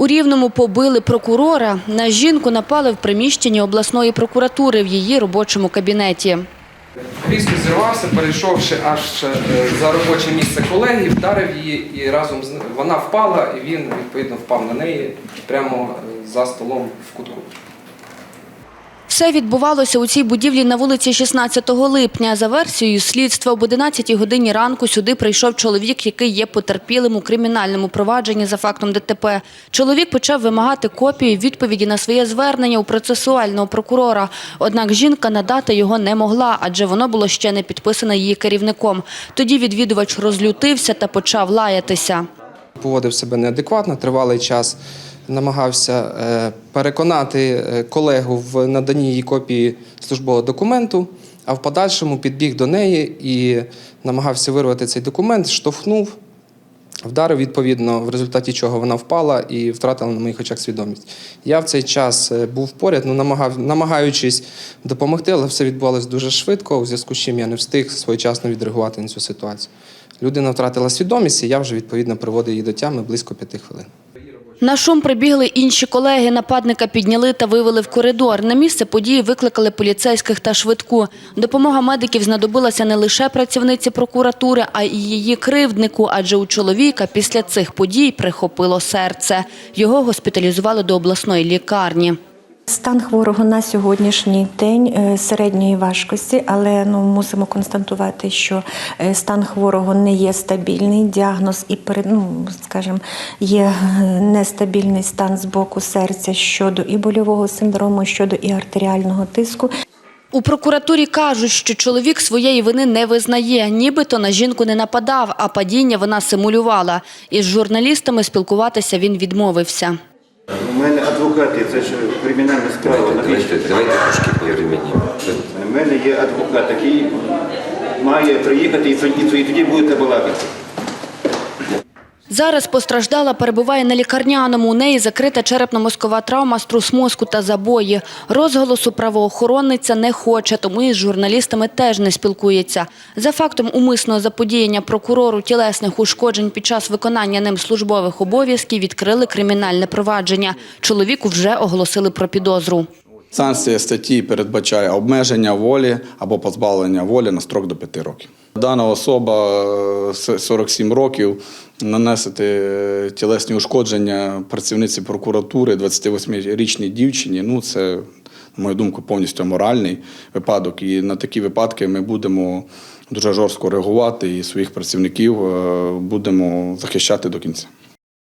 У Рівному побили прокурора. На жінку напали в приміщенні обласної прокуратури в її робочому кабінеті. Різко зірвався, перейшовши аж е, за робоче місце колеги, вдарив її і разом з вона впала, і він відповідно впав на неї прямо е, за столом в кутку. Все відбувалося у цій будівлі на вулиці 16 липня. За версією слідства, об 11 годині ранку сюди прийшов чоловік, який є потерпілим у кримінальному провадженні за фактом ДТП. Чоловік почав вимагати копію відповіді на своє звернення у процесуального прокурора. Однак жінка надати його не могла, адже воно було ще не підписане її керівником. Тоді відвідувач розлютився та почав лаятися. Поводив себе неадекватно, тривалий час намагався е, переконати е, колегу в наданні їй копії службового документу, а в подальшому підбіг до неї і намагався вирвати цей документ, штовхнув, вдарив відповідно, в результаті чого вона впала і втратила на моїх очах свідомість. Я в цей час е, був поряд, ну, намагав, намагаючись допомогти, але все відбувалося дуже швидко, у зв'язку з чим я не встиг своєчасно відреагувати на цю ситуацію. Людина втратила свідомість, і я вже відповідно приводив її до тями близько п'яти хвилин. На шум прибігли інші колеги. Нападника підняли та вивели в коридор. На місце події викликали поліцейських та швидку. Допомога медиків знадобилася не лише працівниці прокуратури, а й її кривднику, адже у чоловіка після цих подій прихопило серце. Його госпіталізували до обласної лікарні. Стан хворого на сьогоднішній день е, середньої важкості, але ну мусимо констатувати, що е, стан хворого не є стабільний. Діагноз і ну, скажімо, є е, нестабільний стан з боку серця щодо і больового синдрому, щодо і артеріального тиску. У прокуратурі кажуть, що чоловік своєї вини не визнає, нібито на жінку не нападав, а падіння вона симулювала. Із журналістами спілкуватися він відмовився. У мене адвокати, це ж кримінальна справа. Давайте, давайте трошки повременімо. У мене є адвокат, який має приїхати і тоді, і тоді будете балакати. Зараз постраждала перебуває на лікарняному. У неї закрита черепно-мозкова травма, струс мозку та забої. Розголосу правоохоронниця не хоче, тому із журналістами теж не спілкується. За фактом умисного заподіяння прокурору тілесних ушкоджень під час виконання ним службових обов'язків відкрили кримінальне провадження. Чоловіку вже оголосили про підозру. Санкція статті передбачає обмеження волі або позбавлення волі на строк до 5 років. Дана особа е, с- 47 років нанесити е, тілесні ушкодження працівниці прокуратури 28-річній дівчині. Ну це, на мою думку, повністю аморальний випадок. І на такі випадки ми будемо дуже жорстко реагувати і своїх працівників е, будемо захищати до кінця.